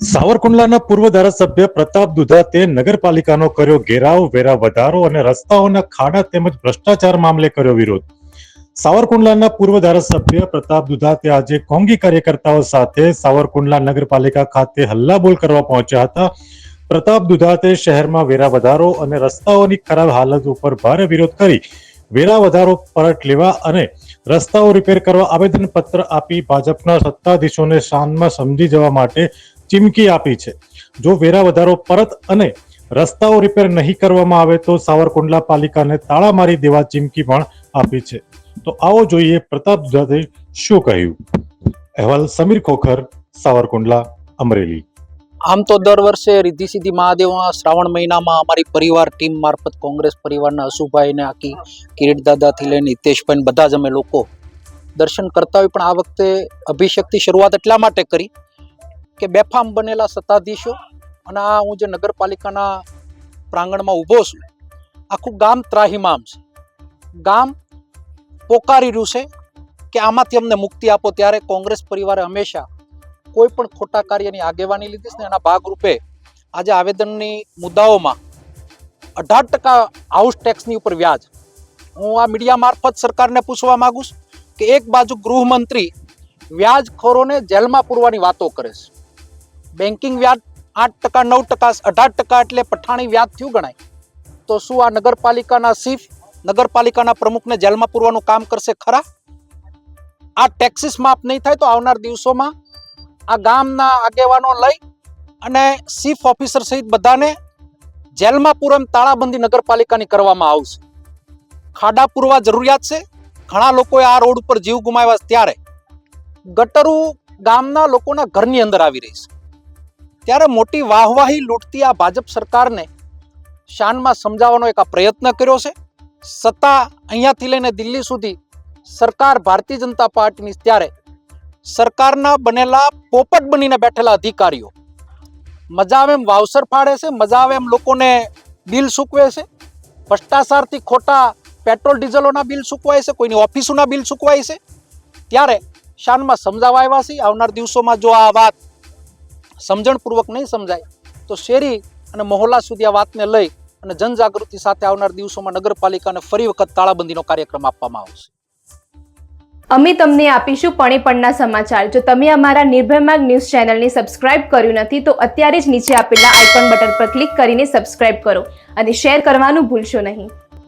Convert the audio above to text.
સાવરકુંડલાના પૂર્વ ધારાસભ્ય પ્રતાપ દુધાતે નગરપાલિકાનો કર્યો ઘેરાવ વેરા વધારો અને રસ્તાઓના ખાડા તેમજ ભ્રષ્ટાચાર મામલે કર્યો વિરોધ. સાવરકુંડલાના પૂર્વ ધારાસભ્ય પ્રતાપ દુધાતે આજે કોંગી કાર્યકર્તાઓ સાથે સાવરકુંડલા નગરપાલિકા ખાતે હલ્લાબોલ કરવા પહોંચ્યા હતા. પ્રતાપ દુધાતે શહેરમાં વેરા વધારો અને રસ્તાઓની ખરાબ હાલત ઉપર ભારે વિરોધ કરી વેરા વધારો પરત લેવા અને રસ્તાઓ રિપેર કરવા આવેદન પત્ર આપી ભાજપના સત્તાધીશોને શાનમાં સમજી જવા માટે ચીમકી આપી છે. જો વેરા વધારો પરત અને રસ્તાઓ રિપેર નહીં કરવામાં આવે તો સાવરકુંડલા પાલિકાને તાળા મારી દેવા ચીમકી પણ આપી છે. તો આવો જોઈએ પ્રતાપ જાતે શું કહ્યું? અહેવાલ સમીર ખોખર, સાવરકુંડલા, અમરેલી. આમ તો દર વર્ષે રિદ્ધિ સિદ્ધિ મહાદેવમાં શ્રાવણ મહિનામાં અમારી પરિવાર ટીમ મારફત કોંગ્રેસ પરિવારના અશુભાઈને આખી કિરીટ દાદાથી લઈને હિતેશભાઈ બધા જ અમે લોકો દર્શન કરતા હોય. પણ આ વખતે અભિષેકથી શરૂઆત એટલા માટે કરી કે બેફામ બનેલા સત્તાધીશો અને આ હું જે નગરપાલિકાના પ્રાંગણમાં ઊભો છું, આખું ગામ ત્રાહિમામ છે. ગામ પોકારી રહ્યું છે કે આમાંથી અમને મુક્તિ આપો ત્યારે કોંગ્રેસ પરિવારે હંમેશા કોઈ પણ ખોટા કાર્યની આગેવાની લીધી છે ને એના ભાગરૂપે આજે આવેદનની મુદ્દાઓમાં અઢાર ટકા હાઉસ ટેક્સની ઉપર વ્યાજ. હું આ મીડિયા મારફત સરકારને પૂછવા માગું છું કે એક બાજુ ગૃહમંત્રી વ્યાજખોરોને જેલમાં પૂરવાની વાતો કરે છે. બેન્કિંગ વ્યાજ આઠ ટકા, નવ ટકા, અઢાર ટકા એટલે પઠાણી વ્યાજ થયું ગણાય. તો શું આ નગરપાલિકાના ચીફ નગરપાલિકાના પ્રમુખને જેલમાં પૂરવાનું કામ કરશે ખરા? આ ટેક્સીસ માફ નહીં થાય તો આવનાર દિવસોમાં આ ગામના આગેવાનો લઈ અને ચીફ ઓફિસર સહિત બધાને જેલમાં પૂરમ તાળાબંધી નગરપાલિકાની કરવામાં આવશે. ખાડા પૂરવા જરૂરિયાત છે. ઘણા લોકોએ આ રોડ ઉપર જીવ ગુમાવ્યા ત્યારે. ગટરું ગામના લોકોના ઘરની અંદર આવી રહી છે. ત્યારે મોટી વાહવાહી લૂંટતી આ ભાજપ સરકારને શાનમાં સમજાવવાનો એક આ પ્રયત્ન કર્યો છે. સત્તા અહીંયાથી લઈને દિલ્હી સુધી સરકાર ભારતીય જનતા પાર્ટીની ત્યારે સરકારના બનેલા પોપટ બનીને બેઠેલા અધિકારીઓ. મજા આવે એમ વાવસર ફાડે છે, મજા આવે એમ લોકોને બિલ સૂકવે છે. ભ્રષ્ટાચારથી ખોટા પેટ્રોલ ડીઝલોના બિલ સૂકવાય છે, કોઈની ઓફિસોના બિલ ચૂકવાય છે. ત્યારે શાનમાં સમજાવવા આવ્યા છે, આવનાર દિવસોમાં જો આ વાત સમજણપૂર્વક નહીં સમજાય, તો શેરી અને મહોલ્લા સુધી આ વાતને લઈ અને જનજાગૃતિ સાથે આવનાર દિવસોમાં નગરપાલિકાને ફરી વખત તાળાબંધીનો કાર્યક્રમ આપવામાં આવશે. અમે તમને આપીશું પણે પણના સમાચાર. જો તમે અમારા નિર્ભય ન્યૂઝ ચેનલને સબસ્ક્રાઇબ કર્યું નથી, તો અત્યારે જ નીચે આપેલા આઇકોન બટન પર ક્લિક કરીને સબસ્ક્રાઇબ કરો અને શેર કરવાનું ભૂલશો નહીં.